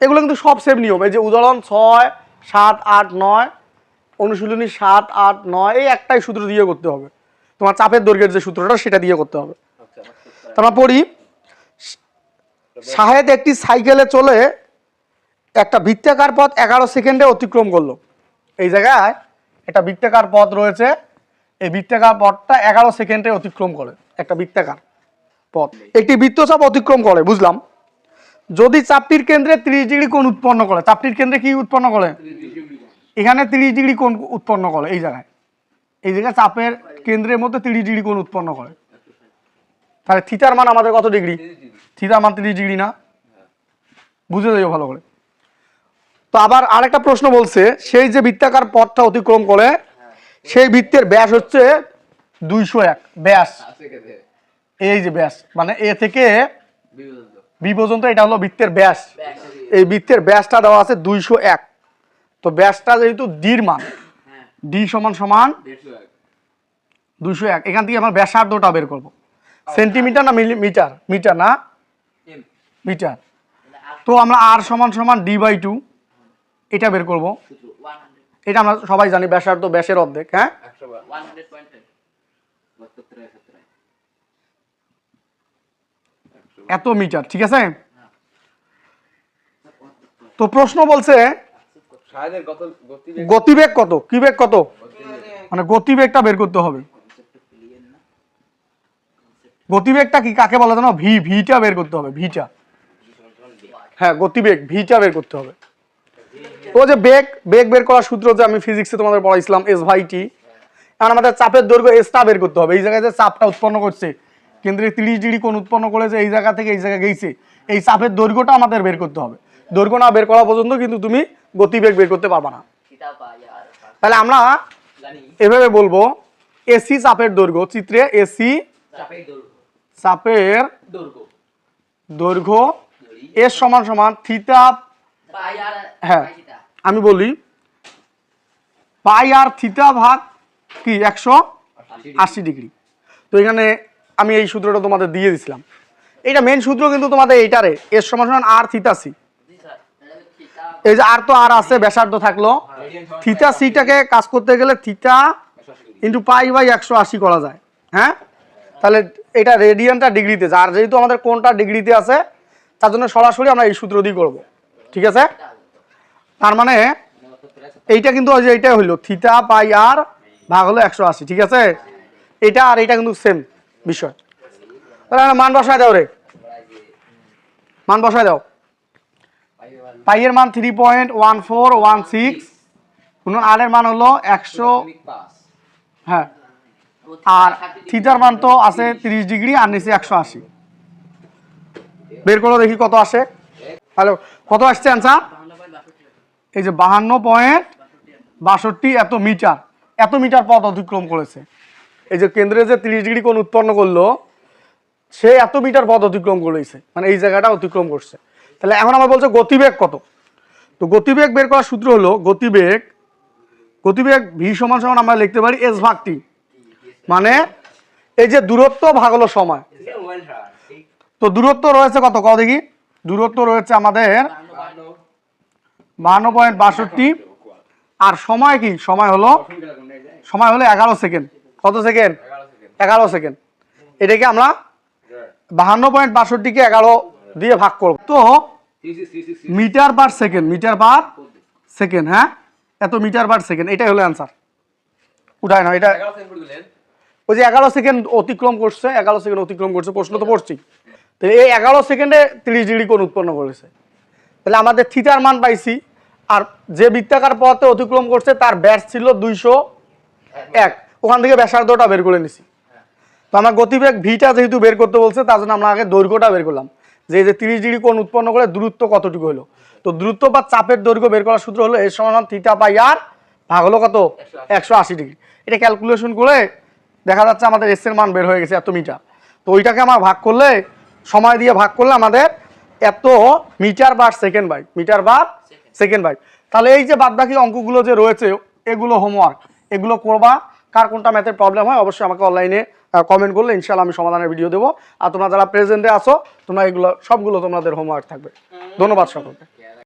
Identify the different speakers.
Speaker 1: এগুলো কিন্তু সব সেম নিয়ম। এই যে উদাহরণ ছয় সাত আট নয় অনুশীলনী সাত আট নয় এই একটাই সূত্র দিয়ে করতে হবে। তোমার চাপের দৈর্ঘ্যের যে সূত্রটা সেটা দিয়ে করতে হবে। তারপর পড়ি শাহেদ একটি সাইকেলে চলে একটা বৃত্তাকার পথ এগারো সেকেন্ডে অতিক্রম করল। এই জায়গায় একটা বৃত্তাকার পথ রয়েছে এই বৃত্তাকার পথটা এগারো সেকেন্ডে অতিক্রম করে একটা বৃত্তাকার পথ। একটি বৃত্তচাপ অতিক্রম করে বুঝলাম? যদি চাপটির কেন্দ্রে ত্রিশ ডিগ্রি কোণ উৎপন্ন করে, চাপটির কেন্দ্রে কি উৎপন্ন করে? এখানে তিরিশ ডিগ্রি কোণ উৎপন্ন করে, এই জায়গায়। এই জায়গায় চাপের কেন্দ্রের মধ্যে তিরিশ ডিগ্রি কোণ উৎপন্ন করে। তাহলে থিতার মান আমাদের কত ডিগ্রি? থিতার মান তিরিশ ডিগ্রি না? বুঝে যাইও ভালো করে। তো আবার আরেকটা প্রশ্ন বলছে, সেই যে বৃত্তাকার পথটা অতিক্রম করে, সেই বৃত্তের ব্যাস হচ্ছে দুইশো এক, ব্যাস। এই যে ব্যাস মানে এ থেকে বি পর্যন্ত এটা হলো বৃত্তের ব্যাস। এই বৃত্তের ব্যাসটা দেওয়া আছে দুইশো এক। তো ব্যাসটা যেহেতু ডির মান ডি সমান সমান দুইশো এক। এখান থেকে আমার ব্যাসার্ধটা বের করব। সেন্টিমিটার না মিলি মিটার? মিটার না? মিটার। তো আমরা আর সমান সমান ডি বাই টু এটা বের করব। এটা আমরা সবাই জানি ব্যাসার্ধ ব্যাসের অর্ধেক হ্যাঁ? এত মিটার ঠিক আছে? তো প্রশ্ন বলছে
Speaker 2: গতিবেগ
Speaker 1: গতিবেগ কত? কি বেগ কত? মানে গতিবেগটা বের করতে হবে। গতিবেগটা কি কাকে বলা জানো? ভি ভিটা বের করতে হবে ভিটা। হ্যাঁ গতিবেগ ভিটা বের করতে হবে। তো যে বেগ বেগ বের করার সূত্র যে আমি ফিজিক্সে তোমাদের পড়াইছিলাম এস ভাই টি এখন আমাদের চাপের দৈর্ঘ্য এসটা বের করতে হবে। এই জায়গায় যে চাপটা উৎপন্ন করছে কেন্দ্রে তিরিশ ডিগ্রি কোণ উৎপন্ন করেছে, এই জায়গা থেকে এই জায়গায় গেছে এই চাপের দৈর্ঘ্যটা আমাদের বের করতে হবে। দৈর্ঘ্য না বের করা পর্যন্ত কিন্তু তুমি গতিবেগ বের করতে পারবা না। তাহলে আমরা এভাবে বলব, এসি চাপের দৈর্ঘ্য, চিত্রে এসি চাপের দৈর্ঘ্য এস সমান সমান থিতা হ্যাঁ আমি বলি, পাই আর থিতা ভাগ কি, একশো আশি ডিগ্রি। তো এখানে আমি এই সূত্রটা তোমাদের দিয়ে দিছিলাম। এটা মেন সূত্র কিন্তু তোমাদের এইটারে এর সমান সমান আর থিতা সি এই যে আর তো আর আছে, ব্যাসার্ধ থাকল। থিতা সিটাকে কাজ করতে গেলে থিতা ইন্টু পাই বাই একশো আশি করা যায় হ্যাঁ? তাহলে এটা রেডিয়ানটা ডিগ্রিতে আর যেহেতু আমাদের কোনটা ডিগ্রিতে আছে, তার জন্য সরাসরি আমরা এই সূত্র দিয়ে করব। ঠিক আছে? তার মানে এইটা কিন্তু ওই যে এইটাই হইল থিতা পাই আর ভাগ হলো একশো আশি, ঠিক আছে? এটা আর এটা কিন্তু সেম বিষয় মান বসায় দাও রে। মান বসায় দাও। পাইয়ের মান three point one four one six মান হলো একশো হ্যাঁ। আর থিটার মান তো আছে তিরিশ ডিগ্রি, আর নিচে একশো আশি। বের করো দেখি কত আসে। হ্যালো, কত আসছে অ্যান্সার এই যে বাহান্ন পয়েন্ট বাষট্টি এত মিটার। এত মিটার পথ অতিক্রম করেছে। এই যে কেন্দ্রে যে তিরিশ ডিগ্রি কোণ উৎপন্ন করল, সে এত মিটার পথ অতিক্রম করেছে। মানে এই জায়গাটা অতিক্রম করছে। তাহলে এখন আমার বলছে গতিবেগ কত? তো গতিবেগ বের করার সূত্র হলো গতিবেগ গতিবেগ ভি সমান সমান আমরা লিখতে পারি এস ভাগ টি। মানে এই যে দূরত্ব ভাগ হলো সময়। তো দূরত্ব রয়েছে কত? কত দেখি। দূরত্ব রয়েছে আমাদের বাহান্ন পয়েন্ট বাষট্টি। আর সময় কি? সময় হলো সময় হলো এগারো সেকেন্ড। কত সেকেন্ড এগারো সেকেন্ড এটাকে আমরা বাহান্ন পয়েন্ট বাষট্টিকে এগারো দিয়ে ভাগ করব। তো metre per second metre per second হ্যাঁ? এত মিটার পার সেকেন্ড এটাই হলো অ্যান্সার উঠায় না এটা ওই যে এগারো সেকেন্ড অতিক্রম করছে এগারো সেকেন্ড অতিক্রম করছে প্রশ্ন তো পড়ছি। তো এই এগারো সেকেন্ডে তিরিশ ডিগ্রি কোণ উৎপন্ন করেছে। তাহলে আমাদের থিটার মান পাইছি আর যে বৃত্তাকার পথে অতিক্রম করছে তার ব্যাস ছিল দুইশো এক। ওখান থেকে ব্যাসার্ধটা বের করে নিছি। তো আমার গতিবেগ ভিটা যেহেতু বের করতে বলছে, তার জন্য আমরা আগে দৈর্ঘ্যটা বের করলাম। যে যে তিরিশ ডিগ্রি কোণ উৎপন্ন করে দূরত্ব কতটুকু হলো? তো দূরত্ব বা চাপের দৈর্ঘ্য বের করার সূত্র হলো এর সমান থিটা পাই আর ভাগ হলো কত? একশো আশি ডিগ্রি। এটা ক্যালকুলেশন করে দেখা যাচ্ছে আমাদের এস এর মান বের হয়ে গেছে এত মিটার। তো ওইটাকে আমার ভাগ করলে, সময় দিয়ে ভাগ করলে আমাদের এত মিটার বার সেকেন্ড বাই মিটার বার সেকেন্ড বাই তাহলে এই যে বাদবাকি অঙ্কগুলো যে রয়েছে, এগুলো হোমওয়ার্ক এগুলো করবা। কার কোনটা ম্যাথের প্রবলেম হয়, অবশ্যই আমাকে অনলাইনে কমেন্ট করলে ইনশাল্লাহ আমি সমাধানের ভিডিও দেবো। আর তোমরা যারা প্রেজেন্টে আসো তোমরা এগুলো, সবগুলো তোমাদের হোমওয়ার্ক থাকবে। ধন্যবাদ সকলকে।